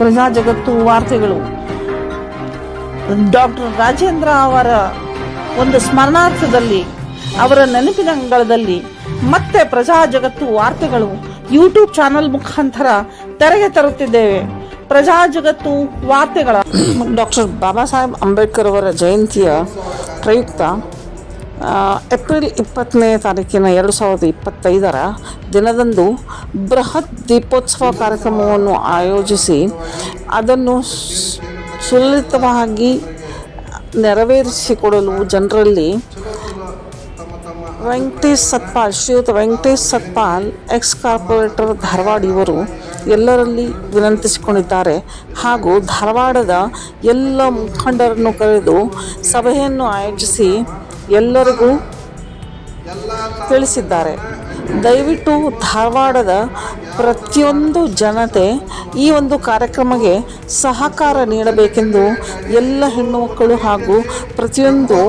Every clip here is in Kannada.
ಪ್ರಜಾ ಜಗತ್ತು ವಾರ್ತೆಗಳು. ಡಾಕ್ಟರ್ ರಾಜೇಂದ್ರ ಅವರ ಒಂದು ಸ್ಮರಣಾರ್ಥದಲ್ಲಿ, ಅವರ ನೆನಪಿನ ಅಂಗಳದಲ್ಲಿ ಮತ್ತೆ ಪ್ರಜಾ ಜಗತ್ತು ವಾರ್ತೆಗಳು ಯೂಟ್ಯೂಬ್ ಚಾನೆಲ್ ಮುಖಾಂತರ ತೆರೆಗೆ ತರುತ್ತಿದ್ದೇವೆ. ಪ್ರಜಾ ಜಗತ್ತು ವಾರ್ತೆಗಳ ಡಾಕ್ಟರ್ ಬಾಬಾ ಸಾಹೇಬ್ ಅಂಬೇಡ್ಕರ್ ಅವರ ಜಯಂತಿಯ ಪ್ರಯುಕ್ತ ಏಪ್ರಿಲ್ ಇಪ್ಪತ್ತನೇ ತಾರೀಕಿನ ಎರಡು ಸಾವಿರದ ಇಪ್ಪತ್ತೈದರ ದಿನದಂದು ಬೃಹತ್ ದೀಪೋತ್ಸವ ಕಾರ್ಯಕ್ರಮವನ್ನು ಆಯೋಜಿಸಿ ಅದನ್ನು ಸುಲಲಿತವಾಗಿ ನೆರವೇರಿಸಿಕೊಡಲು ಜನರಲ್ಲಿ ವೆಂಕಟೇಶ್ ಸತ್ಪಾಲ್, ಶ್ರೀಯುತ ವೆಂಕಟೇಶ್ ಸತ್ಪಾಲ್, ಎಕ್ಸ್ ಕಾರ್ಪೊರೇಟರ್ ಧಾರವಾಡ ಇವರು ಎಲ್ಲರಲ್ಲಿ ವಿನಂತಿಸಿಕೊಂಡಿದ್ದಾರೆ. ಹಾಗೂ ಧಾರವಾಡದ ಎಲ್ಲ ಮುಖಂಡರನ್ನು ಕರೆದು ಸಭೆಯನ್ನು ಆಯೋಜಿಸಿ ಎಲ್ಲರಿಗೂ ತಿಳಿಸಿದ್ದಾರೆ. ದಯವಿಟ್ಟು ಧಾರವಾಡದ ಪ್ರತಿಯೊಂದು ಜನತೆ ಈ ಒಂದು ಕಾರ್ಯಕ್ರಮಕ್ಕೆ ಸಹಕಾರ ನೀಡಬೇಕೆಂದು ಎಲ್ಲ ಹೆಣ್ಣು ಮಕ್ಕಳು ಹಾಗೂ ಪ್ರತಿಯೊಂದು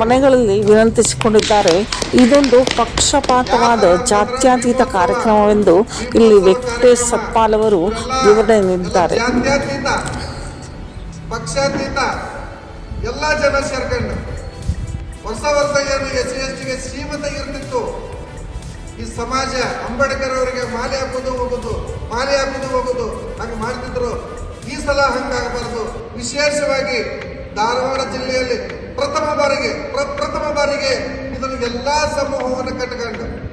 ಮನೆಗಳಲ್ಲಿ ವಿನಂತಿಸಿಕೊಂಡಿದ್ದಾರೆ. ಇದೊಂದು ಪಕ್ಷಪಾತವಾದ ಜಾತ್ಯತೀತ ಕಾರ್ಯಕ್ರಮವೆಂದು ಇಲ್ಲಿ ವೆಂಕಟೇಶ್ ಸತ್ಪಾಲ್ ಅವರು ವಿವರಣೆ ನೀಡಿದ್ದಾರೆ. ಪಕ್ಷಾತೀತ ಎಲ್ಲ ಜನ ಸೇರ್ಕೊಂಡು ವರ್ಷ ಹೊಸ ಏನು ಎಸ್ ಎಸ್ ಟಿಗೆ ಸೀಮಿತ ಇರ್ತಿತ್ತು. ಈ ಸಮಾಜ ಅಂಬೇಡ್ಕರ್ ಅವರಿಗೆ ಮಾಲೆ ಹಾಕೋದು ಹೋಗೋದು, ಮಾಲೆ ಹಾಕೋದು ಹೋಗೋದು. ಹಂಗೆ ಮಾಡ್ತಿದ್ರು. ಈ ಸಲ ಹಂಗಾಗಬಾರದು. ವಿಶೇಷವಾಗಿ ಧಾರವಾಡ ಜಿಲ್ಲೆಯಲ್ಲಿ ಪ್ರಥಮ ಬಾರಿಗೆ, ಪ್ರ- ಪ್ರಥಮ ಬಾರಿಗೆ ಇದನ್ನು ಎಲ್ಲಾ ಸಮೂಹವನ್ನು ಕಟ್ಟಿಕೊಂಡು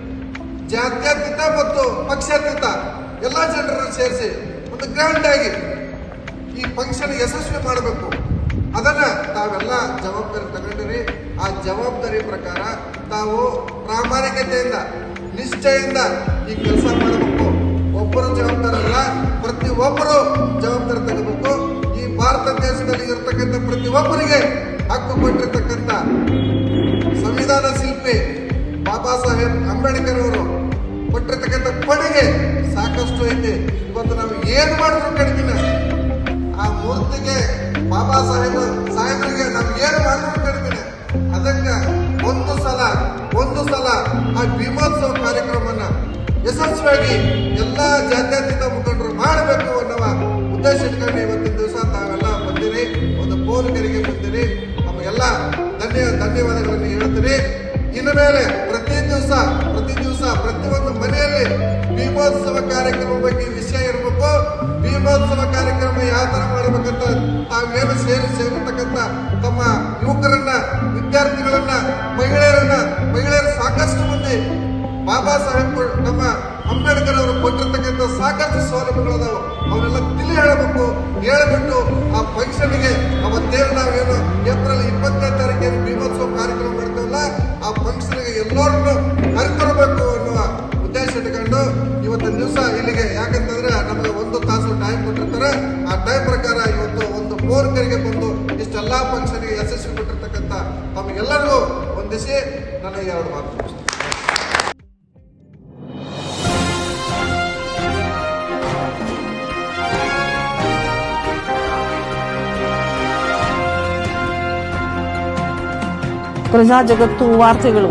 ಜಾತ್ಯತೀತ ಮತ್ತು ಪಕ್ಷಾತೀತ ಎಲ್ಲ ಜನರನ್ನು ಸೇರಿಸಿ ಒಂದು ಗ್ರ್ಯಾಂಡ್ ಆಗಿ ಈ ಫಂಕ್ಷನ್ ಯಶಸ್ವಿ ಮಾಡಬೇಕು. ಅದನ್ನ ತಾವೆಲ್ಲ ಜವಾಬ್ದಾರಿ ತಗೊಂಡಿರಿ ಆ ಜವಾಬ್ದಾರಿ ಪ್ರಕಾರ ತಾವು ಪ್ರಾಮಾಣಿಕತೆಯಿಂದ, ನಿಷ್ಠೆಯಿಂದ ಈ ಕೆಲಸ ಮಾಡಬೇಕು. ಒಬ್ಬರು ಜವಾಬ್ದಾರಲ್ಲ ಪ್ರತಿ ಒಬ್ಬರು ಜವಾಬ್ದಾರಿ ತಗೋಬೇಕು. ಈ ಭಾರತ ದೇಶದಲ್ಲಿ ಇರತಕ್ಕಂಥ ಪ್ರತಿಯೊಬ್ಬರಿಗೆ ಹಕ್ಕು ಕೊಟ್ಟಿರ್ತಕ್ಕಂಥ ಸಂವಿಧಾನ ಶಿಲ್ಪಿ ಬಾಬಾ ಸಾಹೇಬ್ ಅಂಬೇಡ್ಕರ್ ಅವರು ಕೊಟ್ಟಿರ್ತಕ್ಕಂಥ ಕೊಡುಗೆ ಸಾಕಷ್ಟು ಐತೆ. ಇವತ್ತು ನಾವು ಏನು ಮಾಡಿದ್ರು ಕಡಿಮೆ ಆ ಮೂರ್ತಿಗೆ ಬಾಬಾ ಸಾಹೇಬ್ ಸಾಹೇಬರಿಗೆ ಯಶಸ್ವಿಯಾಗಿ ಎಲ್ಲ ಜಾತ್ಯತೀತ ಮುಖಂಡರು ಮಾಡಬೇಕು ಅನ್ನುವ ಉದ್ದೇಶ ಇಟ್ಕೊಂಡು ಇವತ್ತಿನ ದಿವಸ ತಾವೆಲ್ಲ ಬಂದಿರಿ. ಒಂದು ಪೋಲಿಕರಿಗೆ ಬಂದಿರಿ. ನಮಗೆಲ್ಲ ಧನ್ಯ, ಧನ್ಯವಾದಗಳನ್ನು ಹೇಳ್ತೀರಿ ಇನ್ನು ಮೇಲೆ ಪ್ರತಿ ದಿವಸ ಪ್ರತಿ ದಿವಸ ಪ್ರತಿಯೊಂದು ಮನೆಯಲ್ಲಿ ಭೀಮೋತ್ಸವ ಕಾರ್ಯಕ್ರಮ ಬಗ್ಗೆ ವಿಷಯ ಇರಬೇಕು. ಭೀಮೋತ್ಸವ ಕಾರ್ಯಕ್ರಮ ಯಾವ ತರ ಮಾಡಬೇಕಂತ ತಾವೇನು ಸೇರಿ ಸೇರಿರ್ತಕ್ಕಂಥ ತಮ್ಮ ಯುವಕರನ್ನ, ವಿದ್ಯಾರ್ಥಿಗಳನ್ನ, ಮಹಿಳೆಯರನ್ನ, ಮಹಿಳೆಯರು ಸಾಕಷ್ಟು ಮಂದಿ ಬಾಬಾ ಸಾಹೇಬ್ ನಮ್ಮ ಅಂಬೇಡ್ಕರ್ ಅವರು ಕೊಟ್ಟಿರ್ತಕ್ಕಂಥ ಸಾಕಷ್ಟು ಸೌಲಭ್ಯಗಳದಾವೆ. ಅವರೆಲ್ಲ ತಿಳಿ ಹೇಳಬೇಕು, ಹೇಳ್ಬಿಟ್ಟು ಆ ಫಂಕ್ಷನ್ಗೆ ಅವತ್ತೇನು ನಾವೇನು ಏಪ್ರಿಲ್ ಇಪ್ಪತ್ತನೇ ತಾರೀಕು ಭೀಮೋತ್ಸವ ಕಾರ್ಯಕ್ರಮ ಮಾಡ್ತೇವಲ್ಲ, ಆ ಫಂಕ್ಷನ್ಗೆ ಎಲ್ಲರನ್ನು ಕರೆತರಬೇಕು ಅನ್ನುವ ಉದ್ದೇಶ ಇಟ್ಕೊಂಡು ಇವತ್ತು ದಿವಸ ಇಲ್ಲಿಗೆ. ಯಾಕಂತಂದ್ರೆ ನಮಗೆ ಒಂದು ತಾಸು ಟೈಮ್ ಕೊಟ್ಟಿರ್ತಾರೆ. ಆ ಟೈಮ್ ಪ್ರಕಾರ ಇವತ್ತು ಒಂದು ಪೋರ್ಕರಿಗೆ ಬಂದು ಇಷ್ಟೆಲ್ಲ ಫಂಕ್ಷನ್ಗೆ ಯಶಸ್ವಿ ಕೊಟ್ಟಿರ್ತಕ್ಕಂಥ ತಮಗೆಲ್ಲರಿಗೂ ಒಂದಿಸಿ ನನಗೆ ಎರಡು ಮಾತು ಮುಗಿಸ್ತೇನೆ. ಪ್ರಜಾ ಜಗತ್ತು ವಾರ್ತೆಗಳು